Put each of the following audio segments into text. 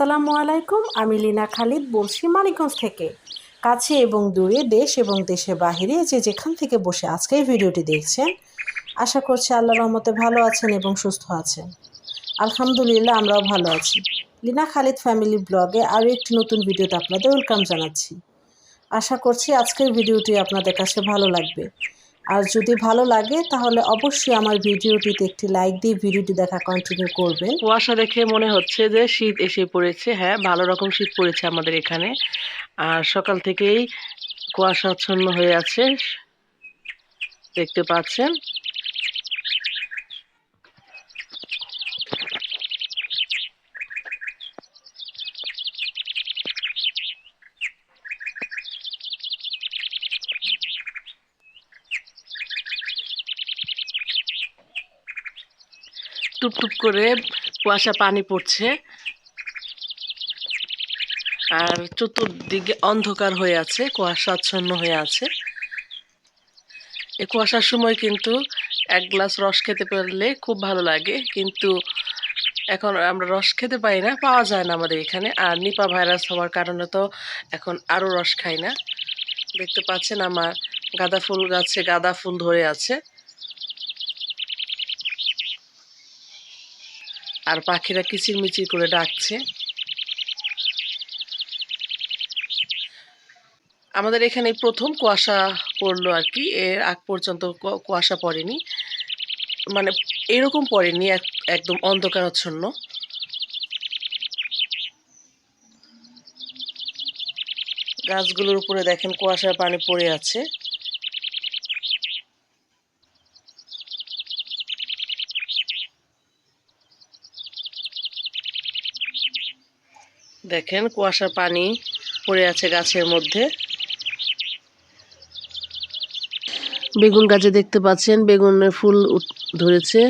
আসসালামু আলাইকুম, আমি লীনা খালিদ বলছি মানিকগঞ্জ থেকে। কাছে এবং দূরে, দেশ এবং দেশের বাহিরে যে যেখান থেকে বসে আজকে ভিডিওটি দেখছেন, আশা করছি আল্লাহ রহমতে ভালো আছেন এবং সুস্থ আছেন। আলহামদুলিল্লাহ, আমরাও ভালো আছি। লীনা খালিদ ফ্যামিলি ব্লগে আরও একটি নতুন ভিডিওতে আপনাদের ওয়েলকাম জানাচ্ছি। আশা করছি আজকের ভিডিওটি আপনাদের কাছে ভালো লাগবে। আর যদি ভালো লাগে, তাহলে অবশ্যই আমার ভিডিওটিতে একটি লাইক দিয়ে ভিডিওটি দেখা কন্টিনিউ করবেন। কুয়াশা দেখে মনে হচ্ছে যে শীত এসে পড়েছে। হ্যাঁ ভালো রকম শীত পড়েছে আমাদের এখানে। আর সকাল থেকেই কুয়াশাচ্ছন্ন হয়ে আছে, দেখতে পাচ্ছেন। টুপ টুপ করে কুয়াশা পানি পড়ছে। আর চতুর্দিকে অন্ধকার হয়ে আছে, কুয়াশাচ্ছন্ন হয়ে আছে। এই কুয়াশার সময় কিন্তু এক গ্লাস রস খেতে পারলে খুব ভালো লাগে, কিন্তু এখন আমরা রস খেতে পাই না, পাওয়া যায় না আমাদের এখানে। আর নিপা ভাইরাস হওয়ার কারণে তো এখন আরও রস খাই না। দেখতে পাচ্ছেন আমার গাঁদা ফুল গাছে গাঁদা ফুল ধরে আছে। আর পাখিরা কিচিরমিচির করে ডাকছে। আমাদের এখানে প্রথম কুয়াশা পড়ল আর কি, এর আগ পর্যন্ত কুয়াশা পড়েনি। মানে এরকম পড়েনি, এক- একদম অন্ধকারাচ্ছন্ন। গাছগুলোর উপরে দেখেন কুয়াশার পানি পড়ে আছে। দেখেন, কুয়াশার পানি পড়ে আছে গাছের মধ্যে। বেগুন গাছে দেখতে পাচ্ছেন, বেগুনের ফুল ধরেছে।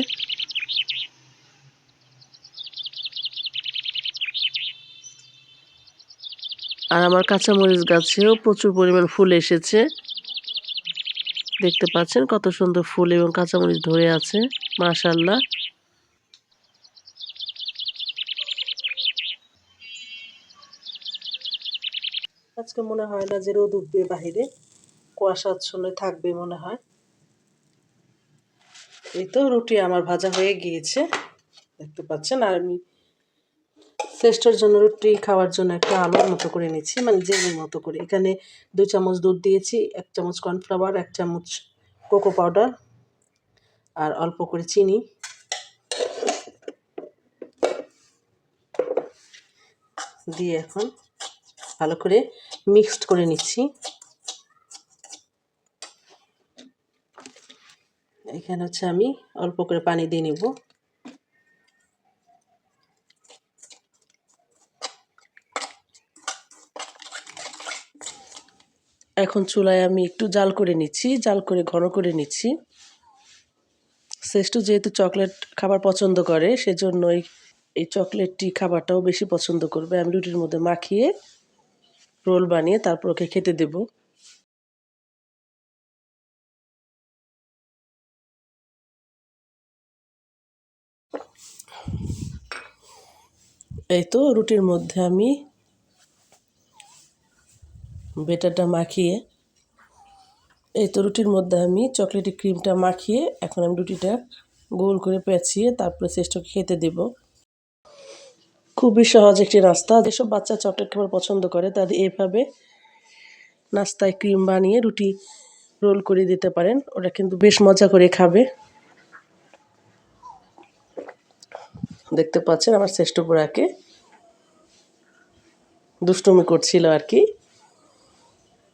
আর আমার কাঁচামরিচ গাছেও প্রচুর পরিমাণ ফুল এসেছে। দেখতে পাচ্ছেন কত সুন্দর ফুল এবং কাঁচামরিচ ধরে আছে মাশাল্লাহ আজকে মনে হয় না যে রোদ উঠবে বাহিরে। কুয়াশাচ্ছন্ন থাকবে মনে হয়। এই তো রুটি আমার ভাজা হয়ে গিয়েছে, দেখতে পাচ্ছেন। আর আমি শ্রেষ্ঠর জন্য রুটি খাওয়ার জন্য একটা আলুর মতো করে নিচ্ছি মানে জেলের মতো করে। এখানে দুই চামচ দুধ দিয়েছি, এক চামচ কর্নফ্লাওয়ার, এক চামচ কোকো পাউডার আর অল্প করে চিনি। দিয়ে এখন ভালো করে মিক্সড করে নিচ্ছি। এখানে হচ্ছে আমি অল্প করে পানি দিয়ে নেব। এখন চুলায় আমি একটু জাল করে নিচ্ছি, জাল করে ঘন করে নিচ্ছি। শ্রেষ্ঠ যেহেতু চকলেট খাবার পছন্দ করে সেজন্য এই চকলেটটি খাবারটাও বেশি পছন্দ করবে। আমি রুটির মধ্যে মাখিয়ে রোল বানিয়ে তারপর ওকে খেতে দেব। এই তো রুটির মধ্যে আমি বেটারটা মাখিয়ে, এই তো রুটির মধ্যে আমি চকলেটি ক্রিমটা মাখিয়ে এখন আমি রুটিটা গোল করে পেঁচিয়ে তারপরে চেষ্টাকে খেতে দেব। খুবই সহজ একটি নাস্তা যেসব বাচ্চা চকলেট খাবার পছন্দ করে তাদের এভাবে নাস্তায় ক্রিম বানিয়ে রুটি রোল করে দিতে পারেন। ওরা কিন্তু বেশ মজা করে খাবে। দেখতে পাচ্ছেন আমার শ্রেষ্ঠ পোড়াকে দুষ্টুমি করছিল আর কি।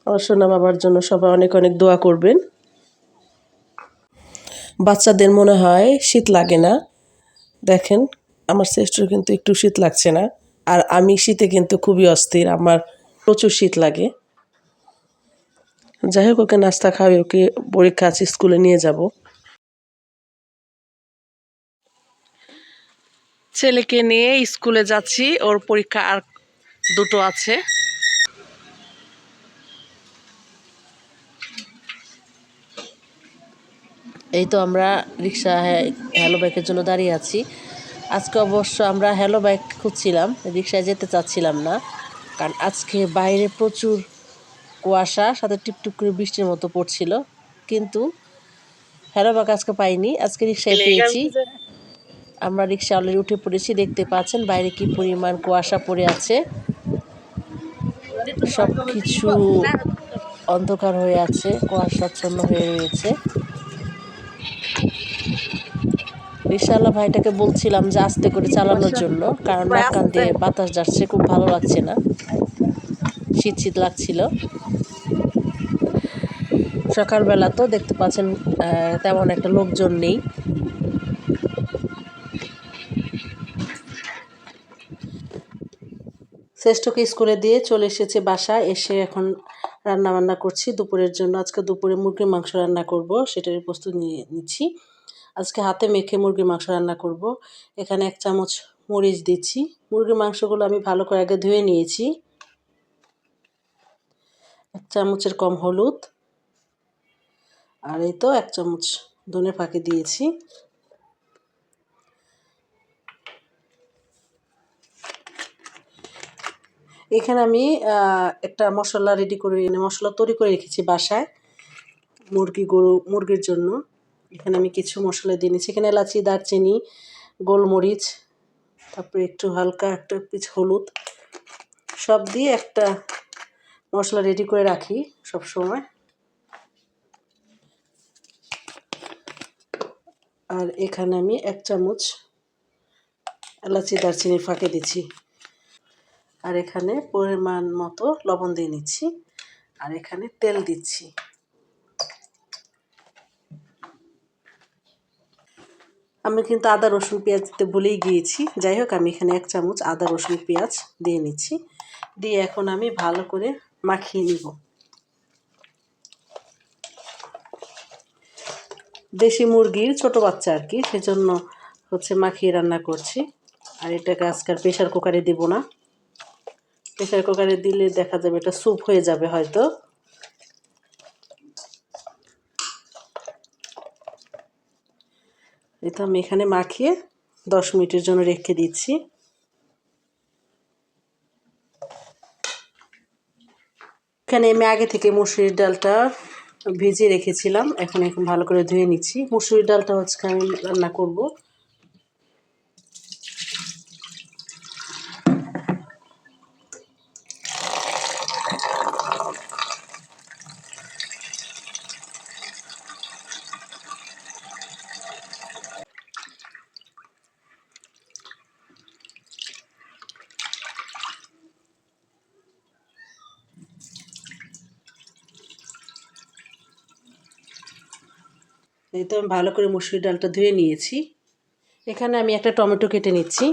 আমার সোনা বাবার জন্য সবাই অনেক অনেক দোয়া করবেন। বাচ্চাদের মনে হয় শীত লাগে না। দেখেন আমার শ্রেষ্ঠর কিন্তু একটু শীত লাগছে না। আর আমি শীতে কিন্তু খুবই অস্থির, আমার প্রচুর শীত লাগে। যাই হোক, ওকে নাস্তা খাওয়াই, ওকে পরীক্ষা আছে, স্কুলে নিয়ে যাব। ছেলেকে নিয়ে স্কুলে যাচ্ছি, ওর পরীক্ষা আর দুটো আছে। এই তো আমরা রিক্সা হ্যালো ব্যাগের জন্য দাঁড়িয়ে আছি। আজকে অবশ্য আমরা হ্যালো বাইক খুঁজছিলাম রিক্সায় যেতে চাচ্ছিলাম না। কারণ আজকে বাইরে প্রচুর কুয়াশা সাথে টিপটিপ করে বৃষ্টির মতো পড়ছিল। কিন্তু হ্যালো বাইক আজকে পাইনি আজকে রিক্সায় পেয়েছি। আমরা রিক্সা অলরেডি উঠে পড়েছি দেখতে পাচ্ছেন বাইরে কি পরিমাণ কুয়াশা পড়ে আছে। সব কিছু অন্ধকার হয়ে আছে কুয়াশাচ্ছন্ন হয়ে রয়েছে। রিক্সাওয়ালা ভাইটাকে বলছিলাম যে আস্তে করে চালানোর জন্য কারণ নাক দিয়ে বাতাস যাচ্ছে খুব ভালো লাগছে না। শীত শীত লাগছিল। সকালবেলা তো দেখতে পাচ্ছেন তেমন একটা লোকজন নেই। শ্রেষ্ঠকে স্কুলে দিয়ে চলে এসেছে বাসা এসে এখন রান্না বান্না করছি। দুপুরের জন্য আজকে দুপুরে মুরগির মাংস রান্না করব সেটারই প্রস্তুত নিয়ে নিচ্ছি। আজকে হাতে মেখে মুরগির মাংস রান্না করব। এখানে এক চামচ মরিচ দিচ্ছি। মুরগির মাংসগুলো আমি ভালো করে আগে ধুয়ে নিয়েছি। এক চামচের কম হলুদ। আর এই তো এক চামচ ধনে ফাঁকে দিয়েছি। এখানে আমি একটা মশলা রেডি করে, মশলা তৈরি করে রেখেছি বাসায়। মুরগি গরু, মুরগির জন্য। এখানে আমি কিছু মশলা দিয়ে নিচ্ছি। এখানে এলাচি, দারচিনি, গোলমরিচ, তারপরে একটু হালকা একটা পিচ হলুদ, সব দিয়ে একটা মশলা রেডি করে রাখি সব সময় আর এখানে আমি এক চামচ এলাচি, দারচিনি ফাঁকে দিচ্ছি। আর এখানে পরিমাণ মতো লবণ দিয়ে নিচ্ছি। আর এখানে তেল দিচ্ছি। আমি কিন্তু আদা, রসুন, পেঁয়াজ দিতে ভুলেই গিয়েছি। যাই হোক, আমি এখানে এক চামচ আদা, রসুন, পেঁয়াজ দিয়ে নিচ্ছি। দিয়ে এখন আমি ভালো করে মাখিয়ে নিব। দেশি মুরগির ছোট বাচ্চা আর কি, সেজন্য হচ্ছে মাখিয়ে রান্না করছি। আর এটাকে আজকাল প্রেশার কুকারে দিব না। প্রেশার কুকারে দিলে দেখা যাবে এটা স্যুপ হয়ে যাবে হয়তো। এটা আমি এখানে মাখিয়ে দশ মিনিটের জন্য রেখে দিচ্ছি। এখানে আমি আগে থেকে মুসুরির ডালটা ভিজিয়ে রেখেছিলাম, এখন এখন ভালো করে ধুয়ে নিচ্ছি। মুসুরির ডালটা হচ্ছে আমি রান্না করব। এই তো আমি ভালো করে মুসুরির ডালটা ধুয়ে নিয়েছি। এখানে আমি একটা টমেটো কেটে নিচ্ছি।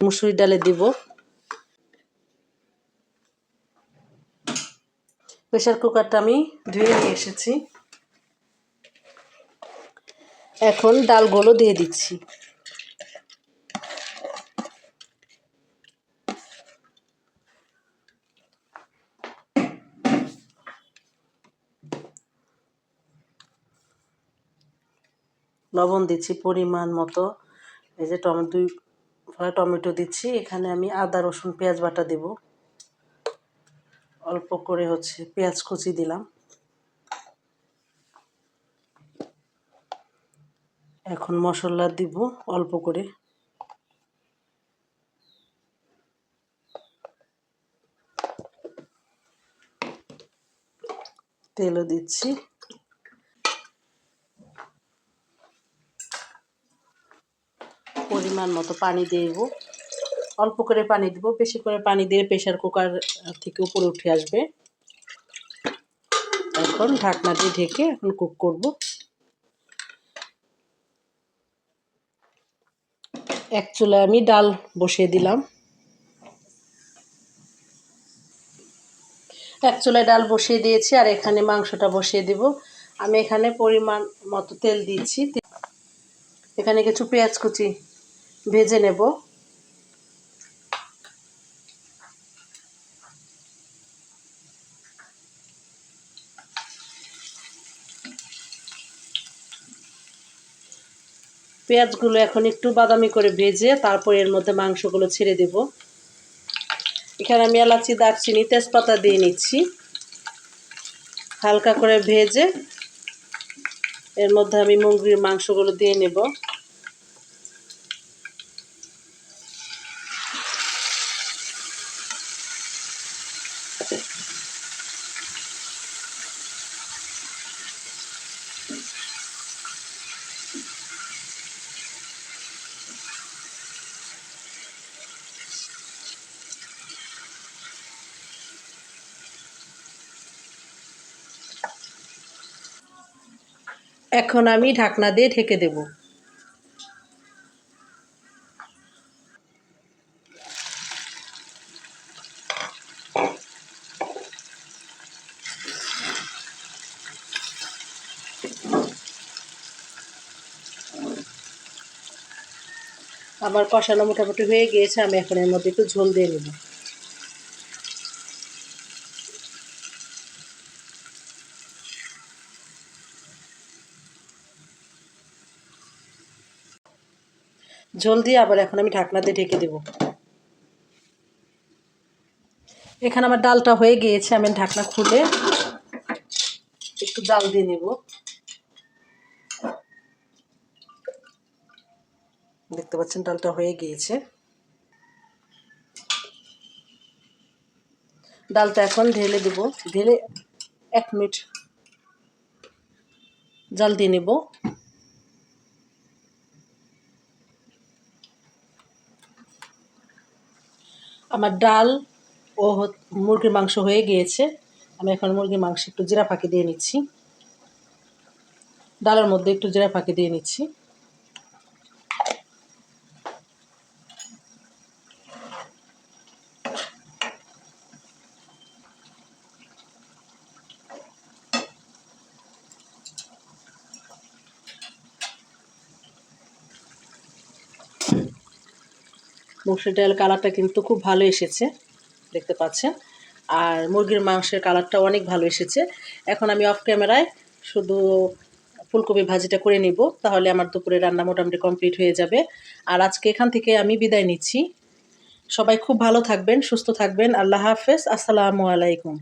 মুসুরির ডালে দিব। প্রেশার কুকারটা আমি ধুয়ে নিয়ে এসেছি। এখন ডালগুলো দিয়ে দিচ্ছি। লবণ দিচ্ছি পরিমাণ মতো। এই যে টমেটো দুই টমেটো দিচ্ছি। এখানে আমি আদা, রসুন, পেঁয়াজ বাটা দেব। অল্প করে হচ্ছে পেঁয়াজ কুচি দিলাম। এখন মশলা দিব অল্প করে। তেলও দিচ্ছি। পরিমাণ মতো পানি দেব। অল্প করে পানি দেব, বেশি করে পানি দিয়ে প্রেশার কুকার থেকে উপরে উঠে আসবে। এখন ঢাকনা দিয়ে ঢেকে এখন কুক করব। এক চুলায় আমি ডাল বসিয়ে দিলাম। এক চুলায় ডাল বসিয়ে দিয়েছি আর এখানে মাংসটা বসিয়ে দিব। আমি এখানে পরিমাণ মতো তেল দিচ্ছি। এখানে কিছু পেঁয়াজ কুচি ভেজে নেব। পেঁয়াজগুলো এখন একটু বাদামি করে ভেজে তারপর এর মধ্যে মাংসগুলো ছেড়ে দেব। এখানে আমি এলাচি, দারচিনি, তেজপাতা দিয়ে নিচ্ছি। হালকা করে ভেজে এর মধ্যে আমি মুরগির মাংসগুলো দিয়ে নেব। এখন আমি ঢাকনা দিয়ে ঢেকে দেব। আমার কষানো মোটামুটি হয়ে গিয়েছে, আমি এখন এর মধ্যে একটু ঝোল দিয়ে নেব। ঝোল দিয়ে আবার এখন আমি ঢাকনাতে ঢেকে দেব। এখানে আমার ডালটা হয়ে গিয়েছে, আমি ঢাকনা খুলে একটু জাল দিয়ে নেব। দেখতে পাচ্ছেন ডালটা হয়ে গিয়েছে। ডালটা এখন ঢেলে দেব, ঢেলে এক মিনিট জাল দিয়ে নেব। আমার ডাল ও মুরগির মাংস হয়ে গিয়েছে। আমি এখন মুরগির মাংস একটু জিরা ফাঁকি দিয়ে নিচ্ছি। ডালের মধ্যে একটু জিরা ফাঁকি দিয়ে নিচ্ছি। মসুর ডাল কালারটা কিন্তু খুব ভালো এসেছে, দেখতে পাচ্ছেন। আর মুরগির মাংসের কালারটা অনেক ভালো এসেছে। এখন আমি অফ ক্যামেরায় শুধু ফুলকপি ভাজিটা করে নিব, তাহলে আমার দুপুরে রান্না মোটামুটি কমপ্লিট হয়ে যাবে। আর আজকে এখান থেকে আমি বিদায় নিচ্ছি। সবাই খুব ভালো থাকবেন, সুস্থ থাকবেন। আল্লাহ হাফেজ, আসসালামু আলাইকুম।